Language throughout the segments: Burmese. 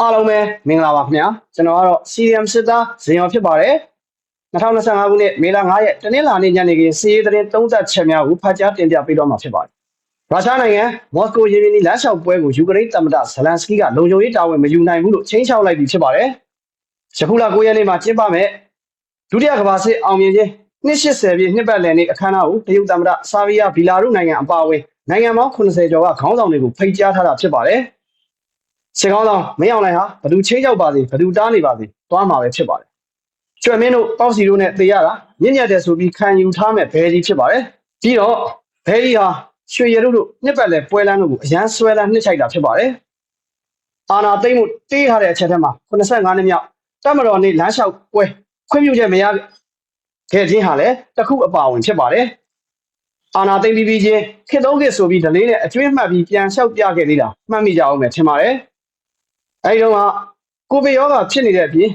အားလုံးပဲမင်္ဂလာပါခင်ဗျာကျွန်တော်ကတော့ CDM စစ်သားဇင်ရောဖြစ်ပါတယ်2025ခုနှစ်မေလ9ရက်တနင်္လာနေ့ညနေခင်းစီးရီးသတင်းသုံးသက်ချက်များကိုဖတ်ကြားတင်ပြပေးတော့မှာဖြစ်ပါတယ်ရုရှားနိုင်ငံမော်စကိုရေပြင်နီလမ်းလျှောက်ပွဲကိုယူကရိန်းသမ္မတဇလန်စကီကလုံခြုံရေးတာဝန်မယူနိုင်ဘူးလို့ချင်းချောက်လိုက်ပြီးဖြစ်ပါတယ်ယခုလ9ရက်နေ့မှာကျင်းပမဲ့ဒုတိယကမ္ဘာစစ်အောင်မြင်ခြင်း280ပြည့်နှစ်ပတ်လည်နေ့အခမ်းအနားကိုတရုတ်သမ္မတဆာဗီယာဘီလာရုနိုင်ငံအပါအဝင်နိုင်ငံပေါင်း80ကျော်ကခေါင်းဆောင်တွေကိုဖိတ်ကြားထားတာဖြစ်ပါတယ် စစ်ကောင်းဆောင်မင်းအောင်လှိုင်ဟာဘသူချင်းကြောက်ပါစေဘသူတားနေပါစေသွားမှာပဲဖြစ်ပါတယ်ကျွဲမင်းတို့ပေါ့စီတို့နဲ့တေရတာမြင့်မြတ်တယ်ဆိုပြီးခံယူထားမဲ့ဘဲကြီးဖြစ်ပါတယ်ပြီးတော့ဘဲကြီးဟာရွှေရတို့တို့နှစ်ပတ်လည်ပွဲလန်းတို့ကိုအရန်ဆွဲလန်းနှစ်ချိုက်တာဖြစ်ပါတယ်အာနာသိမ့်မှုတေးထားတဲ့အချက်ထဲမှာ85နှစ်မြောက်တမတော်နေ့လမ်းလျှောက်ပွဲခွင့်ပြုချက်မရခဲ့ခြင်းဟာလည်းတစ်ခုအပါဝင်ဖြစ်ပါတယ်အာနာသိမ့်ပြီးပြီးချင်းခေတ်သုံးခေတ်ဆိုပြီးဒလေးနဲ့အကျွေးမှတ်ပြီးပြန်လျှောက်ပြခဲ့သေးတာမှတ်မိကြအောင်ပဲထင်ပါတယ် အဲဒီတော့ကကိုဗစ်ရောဂါဖြစ်နေတဲ့အပြင်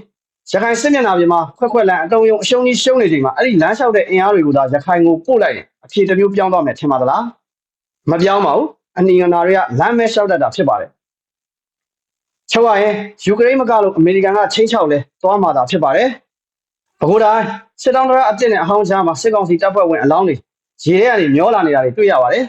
ရခိုင်စစ်မျက်နှာပြင်မှာခွက်ခွက်လန်အတုံးယုံအရှုံးကြီးရှုံးနေချိန်မှာအဲ့ဒီလမ်းလျှောက်တဲ့အင်အားတွေကိုသာရခိုင်ကိုပို့လိုက်ရင်အဖြေတစ်မျိုးပြောင်းသွားမယ်ထင်ပါသလားမပြောင်းပါဘူးအနီငနာတွေကလမ်းမဲလျှောက်တတ်တာဖြစ်ပါတယ်ချုပ်ရရင်ယူကရိန်းမကလို့အမေရိကန်ကချင်းချောက်လဲသွားမှာတာဖြစ်ပါတယ်ဘကိုတိုင်းစစ်တောင်းတော်အပြစ်နဲ့အဟောင်းချားမှာစစ်ကောင်စီတပ်ဖွဲ့ဝင်အလောင်းတွေရေထဲကနေမျောလာနေတာတွေတွေ့ရပါတယ်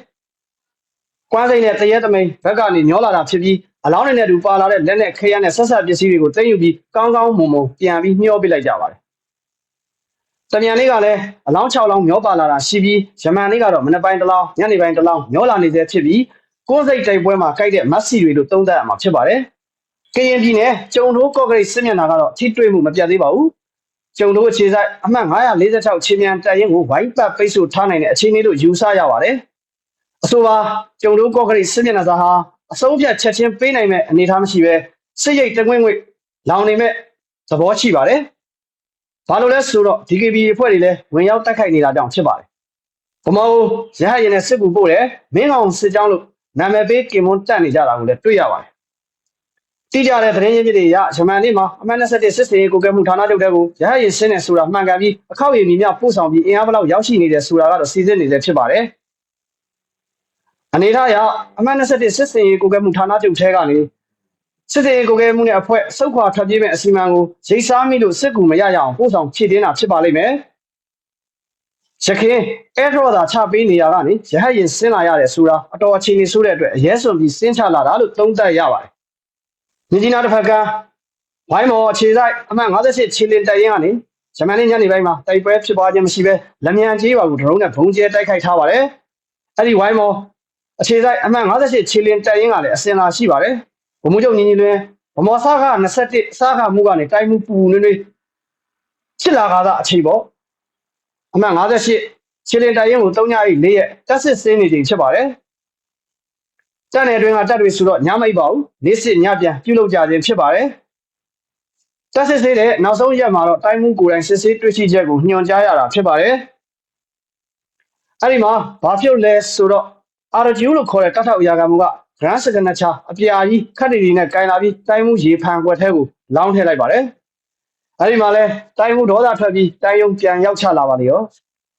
ကွမ်းစိန်နဲ့တရဲသမိန်ဘက်ကနေမျောလာတာဖြစ်ပြီး အလောင်းတွေနဲ့တူပါလာတဲ့လက်နဲ့ခရမ်းနဲ့ဆက်ဆက်ပစ္စည်းတွေကိုသိမ်းယူပြီးကောင်းကောင်းမွန်မွန်ပြန်ပြီးမျောပစ်လိုက်ကြပါတယ်။တမြန်လေးကလည်းအလောင်း6လောင်းမျောပါလာတာရှိပြီးယမန်လေးကတော့မနေ့ပိုင်းတစ်လောင်းညနေပိုင်းတစ်လောင်းမျောလာနေသေးဖြစ်ပြီးကိုယ်စိတ်တိုက်ပွဲမှာကြိုက်တဲ့မက်ဆီတွေလို့သုံးသပ်ရမှာဖြစ်ပါတယ်။ကရင်ပြည်နယ်ကျုံထိုးကော့ကရိတ်စစ်မျက်နှာကတော့ထိတွေ့မှုမပြတ်သေးပါဘူး။ကျုံထိုးအခြေဆိုင်အမှတ်946ချင်းမြန်တပ်ရင်းကိုဝိုင်းပတ်ပိတ်ဆို့ထားနိုင်တဲ့အခြေအနေလို့ယူဆရပါတယ်။အဆိုပါကျုံထိုးကော့ကရိတ်စစ်မျက်နှာစာဟာ အဆုံးဖြတ်ချက်ချင်းပေးနိုင်မဲ့အနေအထားမရှိပဲစစ်ရိတ်တကွင်းငွေလောင်နေမဲ့သဘောရှိပါတယ်။ဘာလို့လဲဆိုတော့ DKB အဖွဲ့တွေလည်းဝင်ရောက်တိုက်ခိုက်နေတာကြောင့်ဖြစ်ပါတယ်။ဗမာဦးရဟရင်နဲ့စစ်ကူပို့တယ်မင်းကောင်စစ်ကြောင်းလို့နာမည်ပေးကင်မွန်းတက်နေကြတာကိုလည်းတွေ့ရပါတယ်။တိကျတဲ့သတင်းရင်းမြစ်တွေရရမန်နေ့မှာအမှတ်27စစ်စင်ရေးကိုကဲမှုဌာနချုပ်တဲ့ကိုရဟရင်ဆင်းနေဆိုတာမှန်ကန်ပြီးအခောက်ရည်ညီမြပို့ဆောင်ပြီးအင်အားဘလောက်ရောက်ရှိနေတယ်ဆိုတာကတော့စီစစ်နေတယ်ဖြစ်ပါတယ်။ အနေထားအရအမှတ်27စစ်စင်ရေးကိုကဲမှုဌာနချုပ်ထဲကနေစစ်စင်ရေးကိုကဲမှုနဲ့အဖွဲ့စုခွာထွက်ပြေးမဲ့အစီအမံကိုရိတ်စားမိလို့စစ်ကူမရရအောင်ပို့ဆောင်ဖြည့်တင်းတာဖြစ်ပါလိမ့်မယ်။ရခင်အဲထော်သာချပေးနေရကနေရဟတ်ရင်ဆင်းလာရတယ်ဆိုတာအတော်အခြေအနေဆိုးတဲ့အတွက်အရဲစွန်ပြီးဆင်းချလာတာလို့သုံးသပ်ရပါတယ်။မြင်းကြီးနားတစ်ဖက်ကဝိုင်းမော်အခြေဆိုင်အမှတ်58ခြေလင်တိုက်ရင်ကနေဂျမန်နေ့ညနေပိုင်းမှာတိုက်ပွဲဖြစ်ပွားခြင်းမရှိဘဲလက်မြန်ကြီးပါကိုဒရုန်းနဲ့ဘုံကျဲတိုက်ခိုက်ထားပါတယ်။အဲ့ဒီဝိုင်းမော် အခြေဆိုင်အမှတ်58ခြေလင်တက်ရင်ကလည်းအစင်လာရှိပါတယ်ဗမှုချုပ်ညီညီလွင်ဗမောစားက21စားခမှုကနေတိုင်းမှုပူနွေးနွေးဖြစ်လာကားသာအချိန်ပေါ့အမှတ်58ခြေလင်တက်ရင်ကို3ညအိ4ရက်တက်စစ်စင်းနေချိန်ဖြစ်ပါတယ်တက်နယ်အတွင်းကတက်တွေဆိုတော့ညမိတ်ပါဘူးနေ့စစ်ညပြန်ပြုလုပ်ကြခြင်းဖြစ်ပါတယ်တက်စစ်စေးတဲ့နောက်ဆုံးရက်မှာတော့တိုင်းမှုကိုယ်တိုင်စစ်ဆေးတွေ့ရှိချက်ကိုညွှန်ကြားရတာဖြစ်ပါတယ်အဲ့ဒီမှာဘာဖြစ်လဲဆိုတော့ RGU လို့ခေါ်တဲ့တတ်ထောက်အရာကမှုက grand signature အပြာကြီးခက်တီတီနဲ့ကင်လာပြီးတိုင်းမှုရေဖန်ကွက်ထဲကိုလောင်းထည့်လိုက်ပါတယ်။အဲဒီမှာလဲတိုင်းမှုဒေါသထွက်ပြီးတိုင်းယုံပြန်ရောက်ချလာပါလေရော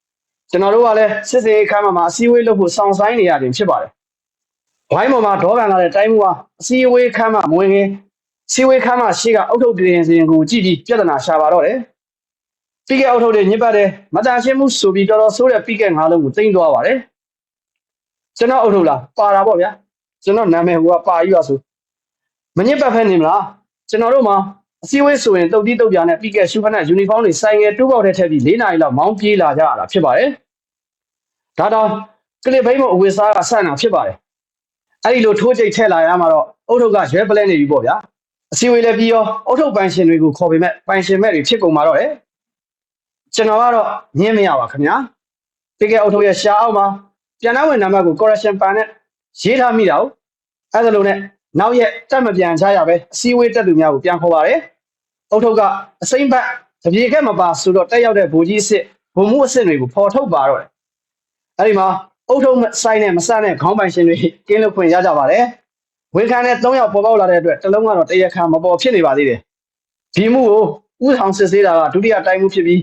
။ကျွန်တော်တို့ကလည်းစစ်စေးခမ်းမှာအစည်းအဝေးလုပ်ဖို့စောင့်ဆိုင်နေရတယ်ဖြစ်ပါတယ်။ဝိုင်းပေါ်မှာဒေါကန်လာတဲ့တိုင်းမှုကအစည်းအဝေးခမ်းမှာမဝင်ခင်စီဝေးခမ်းမှာရှိကအုတ်ထုတ်ပြင်စင်ကိုကြည့်ပြီးပြဿနာရှာပါတော့တယ်။ပြီးကအုတ်ထုတ်တွေညစ်ပတ်တယ်မတန်ရှင်းမှုဆိုပြီးတော်တော်ဆိုးတဲ့ပြီးကငါးလုံးကိုသိမ့်သွားပါတယ်။ ကျွန်တော်အုပ်ထုတ်လားပါတာပေါ့ဗျာကျွန်တော်နာမည်ဟိုကပါယူရဆိုမညစ်ပတ်ဖက်နေမလားကျွန်တော်တို့မှာအစည်းအဝေးဆိုရင်တုတ်တိတုတ်ပြာနဲ့ပြီးကရှူဖက်နဲ့ယူနီဖောင်းတွေဆိုင်ငယ်တူးပေါက်ထဲထည့်ပြီး၄နာရီလောက်မောင်းပြေးလာကြရတာဖြစ်ပါတယ်ဒါတော့ကလစ်ဘိမ့်မအဝေစားကဆန့်တာဖြစ်ပါတယ်အဲ့ဒီလိုထိုးကြိတ်ထည့်လာရမှာတော့အုတ်ထုတ်ကရွဲပလဲနေပြီပေါ့ဗျာအစည်းအဝေးလည်းပြီးရောအုတ်ထုတ်ပိုင်ရှင်တွေကိုခေါ်ပေမဲ့ပိုင်ရှင်မဲ့တွေဖြစ်ကုန်မှာတော့လေကျွန်တော်ကတော့ညင်းမရပါခင်ဗျာပြီးကအုတ်ထုတ်ရဲ့ရှားအောင်မှာ ပြန်နှဝင်နံပါတ်ကို correction ပန်နဲ့ရေးထားမိတာ哦အဲ့ဒါလိုနဲ့နောက်ရက်တက်မပြန်ချရပဲအစည်းအဝေးတက်သူများကိုပြန်ခေါ်ပါတယ်အုတ်ထုတ်ကအစိမ့်ဘတ်တပြေခက်မပါဆိုတော့တက်ရောက်တဲ့ဘူကြီးအစ်စ်ဘုံမှုအစ်စ်တွေကိုဖော်ထုတ်ပါတော့တယ်အဲ့ဒီမှာအုတ်ထုတ်ဆိုင်နဲ့မဆနဲ့ခေါင်းပိုင်ရှင်တွေကင်းလွတ်ခွင့်ရကြပါတယ်ဝန်ခံတဲ့၃ယောက်ပေါ်ပေါက်လာတဲ့အတွက်တလုံးကတော့တရခါမပေါ်ဖြစ်နေပါသေးတယ်ဒီမှုကိုဥဆောင်စစ်ဆေးတာကဒုတိယတိုင်းမှုဖြစ်ပြီး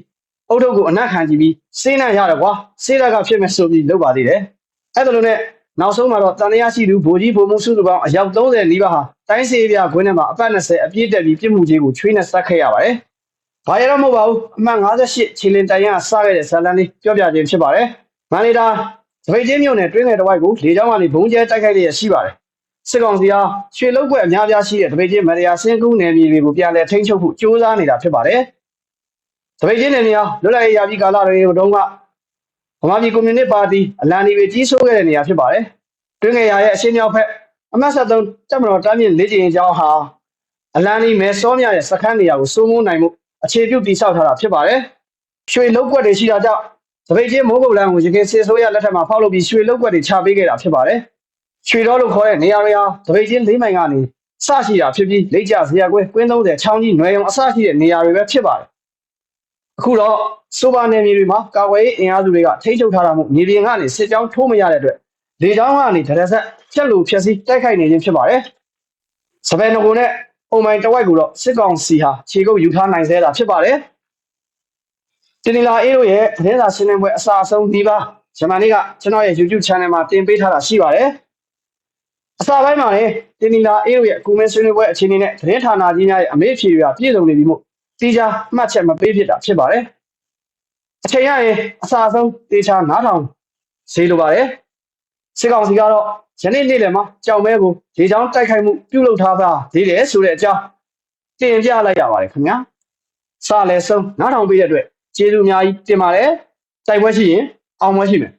အုတ်ထုတ်ကိုအနက်ခံကြည့်ပြီးစေးနှံ့ရတယ်ကွာစေးရကဖြစ်မယ်ဆိုပြီးလုပ်ပါသေးတယ်အဲ့ဒါလိုနဲ့နောက်ဆုံးမှာတော့တန်တရားရှိသူဗိုလ်ကြီးဗိုလ်မှူးစုစုပေါင်းအယောက်30နီးပါးဟာတိုင်းစေးပြခွင်းထဲမှာအပတ်20အပြည့်တက်ပြီးပြစ်မှုကြီးကိုချွေးနဲ့စက်ခဲ့ရပါတယ်။ဘာရတော့မဟုတ်ပါဘူးအမှန်58ခြေလင်တိုင်ရစခဲ့တဲ့ဇာလန်လေးပြောပြခြင်းဖြစ်ပါတယ်။မန်လီတာသပိတ်ချင်းမြို့နယ်တွင်းငယ်တစ်ဝိုက်ကိုလေကြောင်းကနေဘုံကျဲတိုက်ခိုက်ရရှိပါတယ်။စစ်ကောင်စီဟာရွှေလုတ်ကွက်အများပြားရှိတဲ့သပိတ်ချင်းမရယာစင်းကူးနယ်မြေတွေကိုပြန်လည်ထိန်းချုပ်ဖို့ကြိုးစားနေတာဖြစ်ပါတယ်။ သပိတ်ချင်းနယ်မြေဟာလွတ်လပ်ရေးရပြီးကာလတွေတုန်းကဗမာပြည်ကွန်မြူနစ်ပါတီအလံဒီတွေကြီးစိုးခဲ့တဲ့နေရာဖြစ်ပါတယ်။တွင်းငယ်ရာရဲ့အရှင်းမြောက်ဖက်အမတ်73တပ်မတော်တားမြင့်လေးကျင်ကျောင်းဟာအလံဒီမဲစောမြရဲ့စခန်းနေရာကိုစိုးမိုးနိုင်မှုအခြေပြုတည်ဆောက်ထားတာဖြစ်ပါတယ်။ရွှေလုတ်ကွက်တွေရှိတာကြောင့်သပိတ်ချင်းမိုးကုတ်လန်ကိုရခိုင်စစ်ဆိုးရလက်ထက်မှာဖောက်လုပ်ပြီးရွှေလုတ်ကွက်တွေချပေးခဲ့တာဖြစ်ပါတယ်။ရွှေတော်လို့ခေါ်တဲ့နေရာတွေဟာသပိတ်ချင်း၄မိုင်ကနေစရှိတာဖြစ်ပြီးလက်ကျဇရာကွဲကွင်း30ချောင်းကြီးနွယ်ရုံအစရှိတဲ့နေရာတွေပဲဖြစ်ပါတယ်။ အခုတော့စိုးပါနယ်မြေတွေမှာကာဝေးအင်အားစုတွေကထိန်းချုပ်ထားတာမို့မြေပြင်ကနေစစ်ကြောင်းထိုးမရတဲ့အတွက်လေကြောင်းကနေဒရဆက်ဖြက်လို့ဖြက်စီးတိုက်ခိုက်နေခြင်းဖြစ်ပါတယ်။စပယ်နဂိုနဲ့အုံမိုင်တဝိုက်ကိုတော့စစ်ကောင်စီဟာခြေကုပ်ယူထားနိုင်သေးတာဖြစ်ပါတယ်။တင်နီလာအေးတို့ရဲ့သတင်းစာရှင်းလင်းပွဲအစာအဆုံးဒီပါဂျမန်နေ့ကကျွန်တော်ရဲ့ YouTube channel မှာတင်ပေးထားတာရှိပါတယ်။အစာပိုင်းမှာလည်းတင်နီလာအေးတို့ရဲ့အကူမဲဆွေးနွေးပွဲအခြေအနေနဲ့သတင်းဌာနကြီးများရဲ့အမေးအဖြေတွေကပြည့်စုံနေပြီမို့ တီးခြားမှတ်ချက်မပေးဖြစ်တာဖြစ်ပါတယ်။အချိန်ရရင်အစာအဆုံးတေချာနားထောင်ဈေးလိုပါတယ်။စစ်ကောင်စီကတော့ယနေ့နေ့လယ်မှာကြောင်မဲကိုလေချောင်းတိုက်ခိုက်မှုပြုလုပ်ထားပါသေးတယ်ဆိုတဲ့အကြောင်းတင်ပြလိုက်ရပါတယ်ခင်ဗျာ။စလည်းဆုံးနားထောင်ပေးတဲ့အတွက်ကျေးဇူးအများကြီးတင်ပါတယ်။တိုက်ပွဲရှိရင်အောင်ပွဲရှိမယ်